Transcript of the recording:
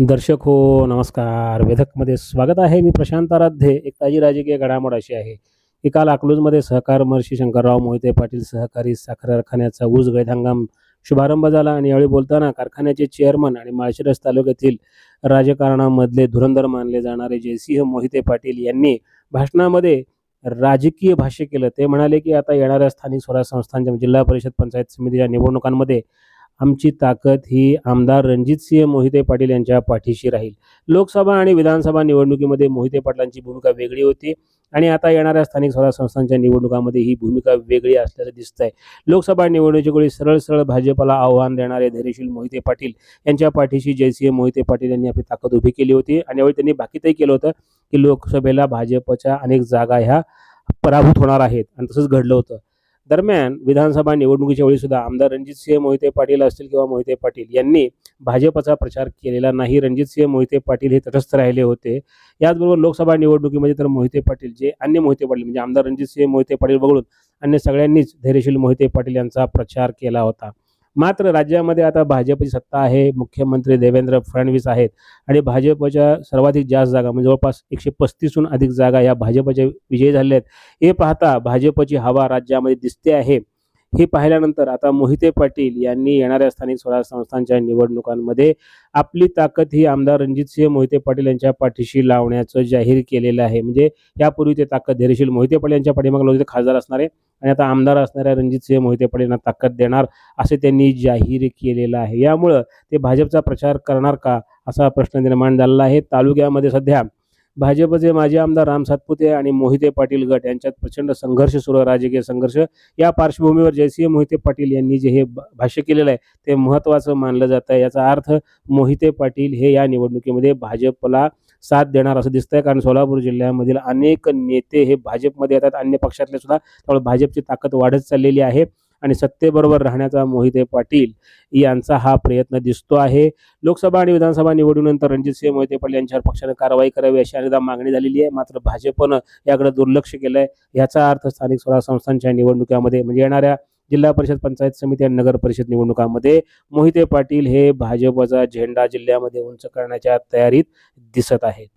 दर्शक हो नमस्कार. वेधकमध्ये स्वागत आहे. मी प्रशांत आराध्ये. एक ताजी राजकीय घडामोड अशी आहे. की काल अकलूजमध्ये सहकार महर्षी शंकरराव मोहिते पाटील सहकारी साखर कारखान्याचा ऊस गळीत हंगाम शुभारंभ झाला आणि यावेळी बोलताना कारखान्याचे चेअरमन आणि माळशिरस तालुक्यातील राजकारणामधले धुरंधर मानले जाणारे जयसिंह मोहिते पाटील यांनी भाषणामध्ये राजकीय भाष्य केलं. ते म्हणाले की आता येणाऱ्या स्थानिक स्वराज्य संस्थांच्या जिल्हा परिषद पंचायत समितीच्या निवडणुकांमध्ये आमची ताकद ही आमदार रणजितसिंह मोहिते पाटील यांच्या पाठीशी राहील. लोकसभा आणि विधानसभा निवडणुकीमध्ये मोहिते पाटलांची भूमिका वेगळी होती आणि आता येणाऱ्या स्थानिक स्वराज्य संस्थांच्या निवडणुकांमध्ये ही भूमिका वेगळी असल्याचं दिसतंय. लोकसभा निवडणुकीच्या वेळी सरळ सरळ भाजपला आव्हान देणारे धैर्यशील मोहिते पाटील यांच्या पाठीशी जयसिंह मोहिते पाटील यांनी आपली ताकद उभी केली होती आणि यावेळी त्यांनी बाकीतही केलं होतं की लोकसभेला भाजपच्या अनेक जागा ह्या पराभूत होणार आहेत आणि तसंच घडलं होतं. दरम्यान विधानसभा निवडणुकीच्या वेळी सुद्धा आमदार रणजितसिंह मोहिते पाटील असतील किंवा मोहिते पाटील यांनी भाजपचा प्रचार केलेला नाही. रणजितसिंह मोहिते पाटील हे तटस्थ राहिले होते. याचबरोबर लोकसभा निवडणुकीमध्ये तर मोहिते पाटील जे अन्य मोहिते पाटील म्हणजे आमदार रणजितसिंह मोहिते पाटील वगळून अन्य सगळ्यांनीच धैर्यशील मोहिते पाटील यांचा प्रचार केला होता. मात्र राज्यामध्ये आता भाजपची सत्ता आहे मुख्यमंत्री देवेंद्र फडणवीस आहेत आणि भाजपच्या सर्वाधिक जास्त जागा म्हणजे जवळपास एकशे पस्तीसहून अधिक जागा या भाजपच्या विजयी झाले आहेत. हे पाहता भाजपची हवा राज्यामध्ये दिसते आहे. हे पाहिल्यानंतर आता मोहिते पाटील यांनी येणाऱ्या स्थानिक स्वराज्य संस्थांच्या निवडणुकांमध्ये आपली ताकद ही आमदार रणजितसिंह मोहिते पाटील यांच्या पाठीशी लावण्याचं जाहीर केलेलं आहे. म्हणजे यापूर्वी ते ताकद धैर्यशील मोहिते पाटील यांच्या पाठीमागे होते खासदार असणारे आणि आता आमदार असणाऱ्या रणजितसिंह मोहिते पाटील यांना ताकद देणार असे त्यांनी जाहीर केलेलं आहे. यामुळं ते भाजपचा प्रचार करणार का असा प्रश्न निर्माण झालेला आहे. तालुक्यामध्ये सध्या भाजपचे माजी आमदार राम सातपुते आणि मोहिते पाटील गट यांच्यात प्रचंड संघर्ष सुरू आहे. राजकीय संघर्ष. या पार्श्वभूमीवर जयसिंह मोहिते पाटील यांनी जे हे भाष्य केलेलं आहे ते महत्त्वाचं मानलं जात आहे. याचा अर्थ मोहिते पाटील हे या निवडणुकीमध्ये भाजपला साथ देणार असं दिसतंय. कारण सोलापूर जिल्ह्यामधील अनेक नेते हे भाजपमध्ये येतात. अन्य पक्षातले सुद्धा. त्यामुळे भाजपची ताकद वाढत चाललेली आहे. आणि सत्तेबरोबर राहण्याचा मोहिते पाटील यांचा हा प्रयत्न दिसतो आहे. लोकसभा आणि विधानसभा निवडणुकीनंतर रणजितसिंह मोहिते पाटील यांच्यावर पक्षाने कारवाई करावी अशी अनेकदा मागणी झालेली आहे. मात्र भाजपनं याकडे दुर्लक्ष केलंय. याचा अर्थ स्थानिक स्वराज्य संस्थांच्या निवडणुकामध्ये म्हणजे येणाऱ्या जिल्हा परिषद पंचायत समिती आणि नगर परिषद निवडणुकांमध्ये मोहिते पाटील हे भाजपचा झेंडा जिल्ह्यामध्ये उंच करण्याच्या तयारीत दिसत आहेत.